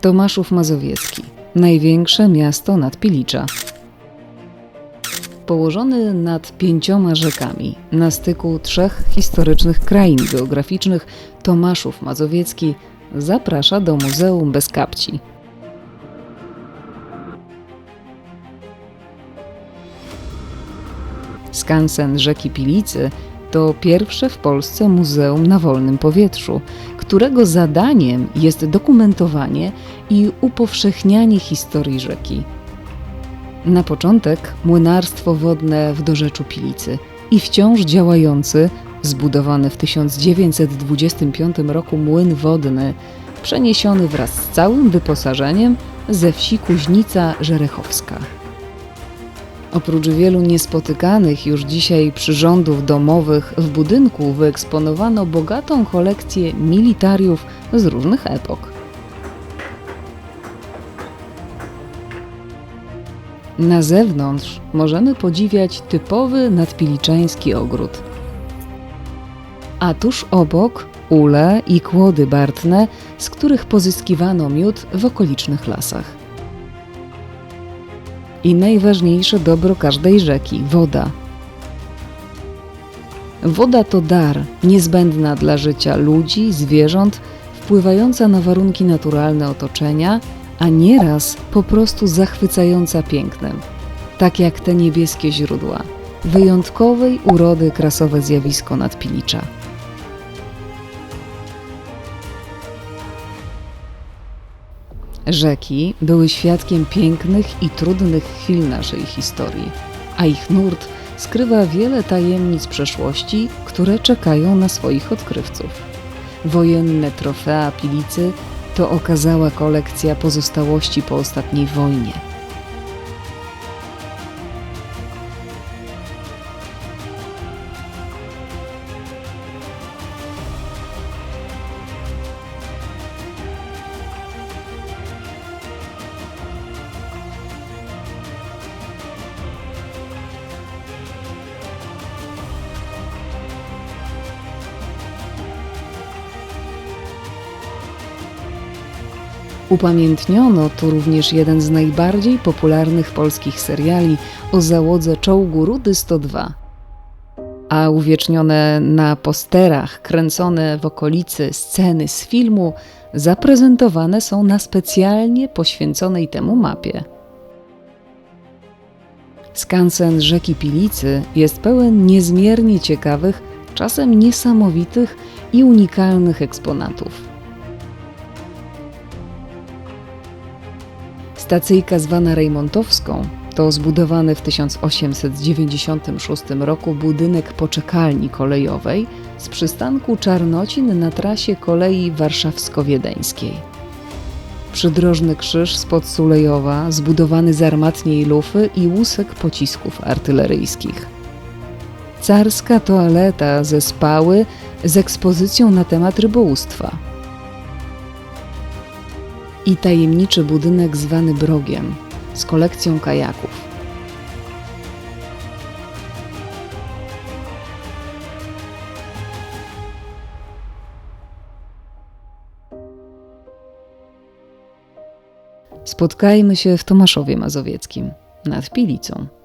Tomaszów Mazowiecki, największe miasto nad Pilicza. Położony nad pięcioma rzekami, na styku trzech historycznych krain geograficznych, Tomaszów Mazowiecki zaprasza do Muzeum Bez Kapci. Skansen rzeki Pilicy to pierwsze w Polsce muzeum na wolnym powietrzu, którego zadaniem jest dokumentowanie i upowszechnianie historii rzeki. Na początek młynarstwo wodne w dorzeczu Pilicy i wciąż działający, zbudowany w 1925 roku młyn wodny, przeniesiony wraz z całym wyposażeniem ze wsi Kuźnica Żerechowska. Oprócz wielu niespotykanych już dzisiaj przyrządów domowych w budynku wyeksponowano bogatą kolekcję militariów z różnych epok. Na zewnątrz możemy podziwiać typowy nadpiliczański ogród. A tuż obok ule i kłody bartne, z których pozyskiwano miód w okolicznych lasach. I najważniejsze dobro każdej rzeki woda. Woda to dar, niezbędna dla życia ludzi, zwierząt, wpływająca na warunki naturalne otoczenia, a nieraz po prostu zachwycająca pięknem, tak jak te niebieskie źródła, wyjątkowej urody krasowe zjawisko nadpilicza. Rzeki były świadkiem pięknych i trudnych chwil naszej historii, a ich nurt skrywa wiele tajemnic przeszłości, które czekają na swoich odkrywców. Wojenne trofea Pilicy to okazała kolekcja pozostałości po ostatniej wojnie. Upamiętniono tu również jeden z najbardziej popularnych polskich seriali o załodze czołgu Rudy 102. A uwiecznione na posterach, kręcone w okolicy sceny z filmu, zaprezentowane są na specjalnie poświęconej temu mapie. Skansen rzeki Pilicy jest pełen niezmiernie ciekawych, czasem niesamowitych i unikalnych eksponatów. Stacyjka zwana Rejmontowską to zbudowany w 1896 roku budynek poczekalni kolejowej z przystanku Czarnocin na trasie kolei warszawsko-wiedeńskiej. Przydrożny krzyż spod Sulejowa, zbudowany z armatniej lufy i łusek pocisków artyleryjskich. Carska toaleta ze spały z ekspozycją na temat rybołówstwa – i tajemniczy budynek zwany Brogiem z kolekcją kajaków. Spotkajmy się w Tomaszowie Mazowieckim nad Pilicą.